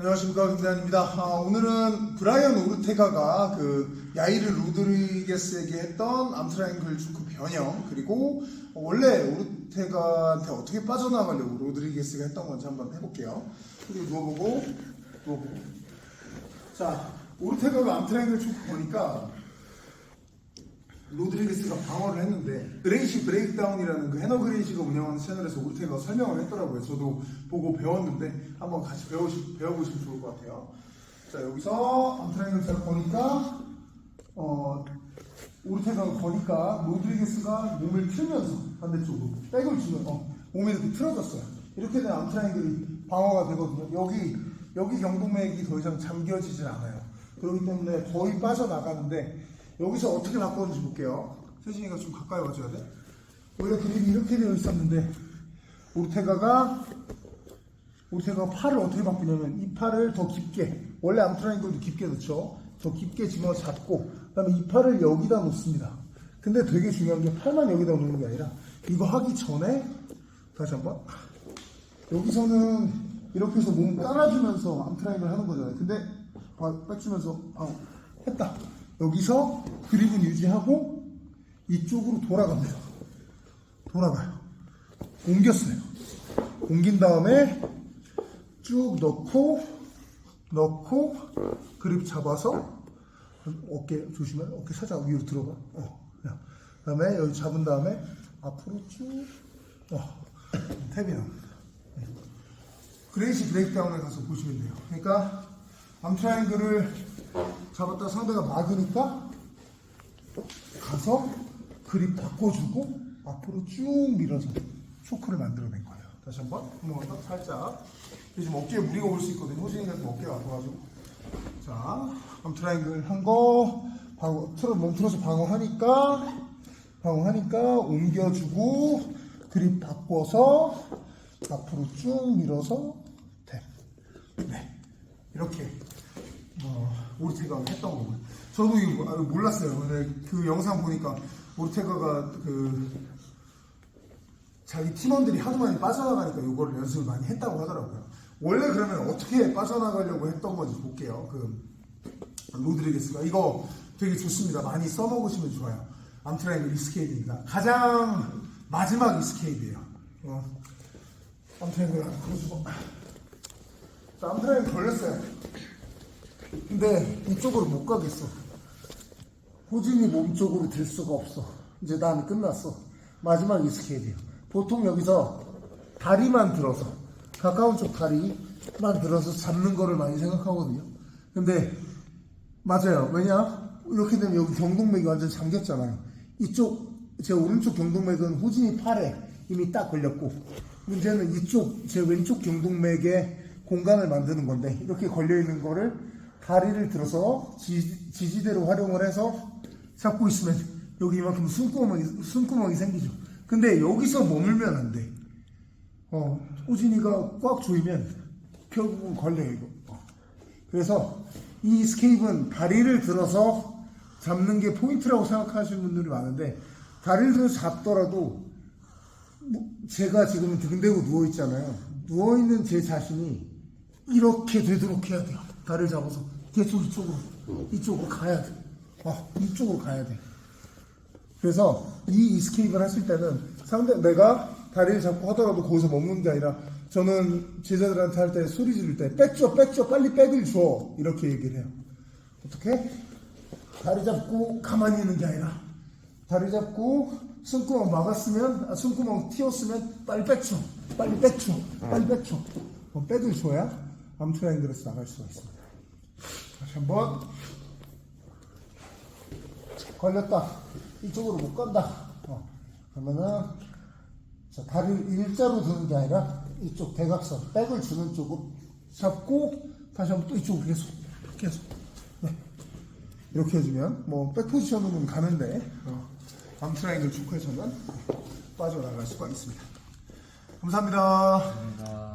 안녕하십니까 김대한입니다. 아, 오늘은 브라이언 오르테가가 그 야이르 로드리게스에게 했던 암트라잉글 축구 변형 그리고 원래 오르테가한테 어떻게 빠져나가려고 로드리게스가 했던 건지 한번 해볼게요. 그리고 누워보고 누워보고 자 오르테가가 암트라잉글 축구 보니까 로드리게스가 방어를 했는데 그레이시 브레이크다운이라는 그 해너 그레이시가 운영하는 채널에서 오르테가 설명을 했더라고요. 저도 보고 배웠는데 한번 같이 배우시, 배워보시면 좋을 것 같아요. 자 여기서 암트라이앵글 잘 보니까 어 오르테가가 거니까 로드리게스가 몸을 틀면서 반대쪽으로 백을 주면 어, 몸이 이렇게 틀어졌어요. 이렇게 되면 암트라이앵글이 방어가 되거든요. 여기 여기 경동맥이 더 이상 잠겨지질 않아요. 그렇기 때문에 거의 빠져나가는데 여기서 어떻게 바꾸는지 볼게요. 세진이가 좀 가까이 와줘야 돼. 원래 그림이 이렇게 되어 있었는데 오르테가가 오르테가가 팔을 어떻게 바꾸냐면 이 팔을 더 깊게 원래 암트라인글도 깊게 넣죠. 더 깊게 집어 잡고 그다음에 이 팔을 여기다 놓습니다. 근데 되게 중요한 게 팔만 여기다 놓는 게 아니라 이거 하기 전에 다시 한번 여기서는 이렇게 해서 몸 깔아주면서 암트라인을 하는 거잖아요. 근데 바- 뺏주면서 아, 했다. 여기서 그립은 유지하고 이쪽으로 돌아갑니다. 돌아가요. 옮겼어요. 옮긴 다음에 쭉 넣고 넣고 그립 잡아서 어깨 조심해. 어깨 살짝 위로 들어가. 어. 그냥. 그다음에 여기 잡은 다음에 앞으로 쭉 어. 탭이야. 그레이시 브레이크다운에 가서 보시면 돼요. 그러니까 암트라이앵글을 잡았다 상대가 막으니까 가서 그립 바꿔주고 앞으로 쭉 밀어서 초크를 만들어낸 거예요. 다시 한번 한번 더 살짝 요즘 어깨에 무리가 올 수 있거든요. 호진이가 좀 어깨가 아파가지고 자 암트라이앵글 한거 방어 틀어 몸 틀어서 방어하니까 방어하니까 옮겨주고 그립 바꿔서 앞으로 쭉 밀어서 탭. 네 이렇게 어, 오르테가가 했던 거고요. 저도 이거 아, 몰랐어요. 근데 그 영상 보니까 오르테가가 그 자기 팀원들이 하도 많이 빠져나가니까 이거를 연습을 많이 했다고 하더라고요. 원래 그러면 어떻게 빠져나가려고 했던 건지 볼게요. 그 로드리게스가 이거 되게 좋습니다. 많이 써먹으시면 좋아요. 암트라이앵글 이스케이프입니다. 가장 마지막 이스케이프예요. 어, 암트라이앵글 하나 걸어주고 자, 암트라이앵글 걸렸어요. 근데 이쪽으로 못 가겠어. 호진이 몸 쪽으로 될 수가 없어. 이제 난 끝났어. 마지막 이스케이프예요. 보통 여기서 다리만 들어서 가까운 쪽 다리만 들어서 잡는 거를 많이 생각하거든요. 근데 맞아요. 왜냐? 이렇게 되면 여기 경동맥이 완전 잠겼잖아요. 이쪽 제 오른쪽 경동맥은 호진이 팔에 이미 딱 걸렸고 문제는 이쪽 제 왼쪽 경동맥에 공간을 만드는 건데 이렇게 걸려 있는 거를 다리를 들어서 지, 지지 대로 활용을 해서 잡고 있으면 여기 이만큼 숨구멍이 숨구멍이 생기죠. 근데 여기서 머물면 안 돼. 어, 호진이가 꽉 조이면 결국은 걸려요, 이거. 어. 그래서 이 스케이프는 다리를 들어서 잡는 게 포인트라고 생각하시는 분들이 많은데, 다리를 들어서 잡더라도, 뭐, 제가 지금 등 대고 누워있잖아요. 누워있는 제 자신이 이렇게 되도록 해야 돼요. 다리를 잡아서 계속 이쪽으로, 이쪽으로 가야 돼. 어, 이쪽으로 가야 돼. 그래서 이 이스케이프를 했을 때는 상대 내가 다리를 잡고 하더라도 거기서 머무는 게 아니라 저는 제자들한테 할 때 소리 지를 때 백줘 백줘 빨리 백을 줘 이렇게 얘기를 해요. 어떻게? 다리 잡고 가만히 있는 게 아니라 다리 잡고 숨구멍 막았으면 아, 숨구멍 튀었으면 빨리 백줘 빨리 백줘 빨리 백줘 어, 백을 줘야 암트라인들에서 나갈 수가 있습니다. 다시 한번 걸렸다. 이쪽으로 못 간다. 어, 그러면은 자, 다리를 일자로 드는 게 아니라 이쪽 대각선, 백을 주는 쪽으로 잡고 다시 한번 또 이쪽으로 계속 계속 네. 이렇게 해주면 뭐 백 포지션으로는 가는데 어, 암트라이앵글 축구에서는 빠져나갈 수가 있습니다. 감사합니다. 감사합니다.